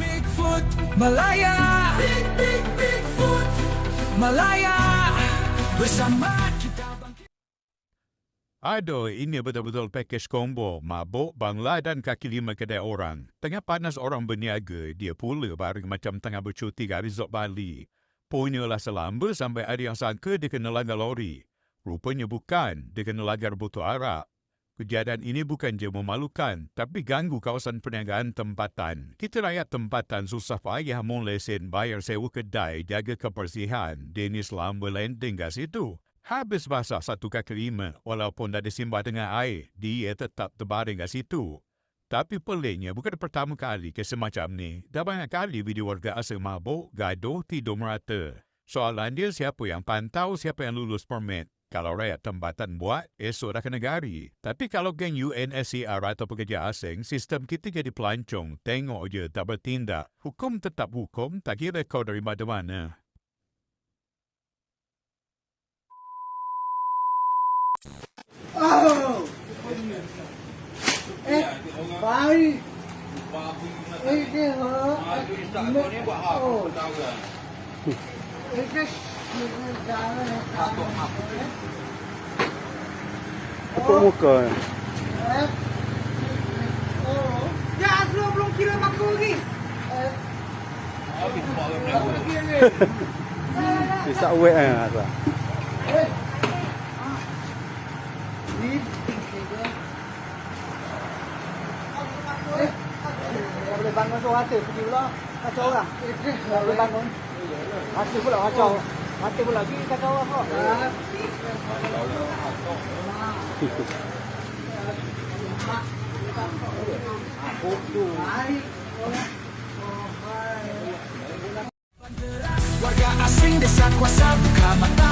Bigfoot Malaya Big Big Bigfoot Malaya Bersama Aduh, ini betul-betul package combo. Mabuk, bangla dan kaki lima kedai orang. Tengah panas orang berniaga, dia pula bareng macam tengah bercuti ke resort Bali. Punyalah selamba sampai ada yang sangka dia kena langgar lori. Rupanya bukan, dia kena langgar botol arak. Kejadian ini bukan je memalukan, tapi ganggu kawasan perniagaan tempatan. Kita rakyat tempatan susah payah mau lesen bayar sewa kedai jaga kebersihan. Dennis lamba landing kat situ. Habis basah satu kaki lima, walaupun dah disimbah dengan air, dia tetap terbaring kat situ. Tapi peliknya bukan pertama kali kes semacam ni. Dah banyak kali video warga asal mabuk, gaduh, tidur merata. Soalan dia siapa yang pantau, siapa yang lulus permit. Kalau rakyat tempatan buat, esok dah kena gari. Tapi kalau geng UNSCR atau pekerja asing, sistem kita jadi pelancong. Tengok je, tak bertindak. Hukum tetap hukum, tak kira kau dari mana-mana. Oh! Eh, baik. Eh, dia ha. Oh, eh, dia jalan. Tutup muka. Eh. Oh. Ya, Azrul belum kira aku lagi. Eh. Bisa awet kan Azhar? Eh. Ni. Eh. Tak boleh bangun tu hati pergi pula. Kacau orang. Tak boleh bangun. Hati pula kacau. Hati pula pergi kacau orang kau. Warga asing desa kuasa buka mata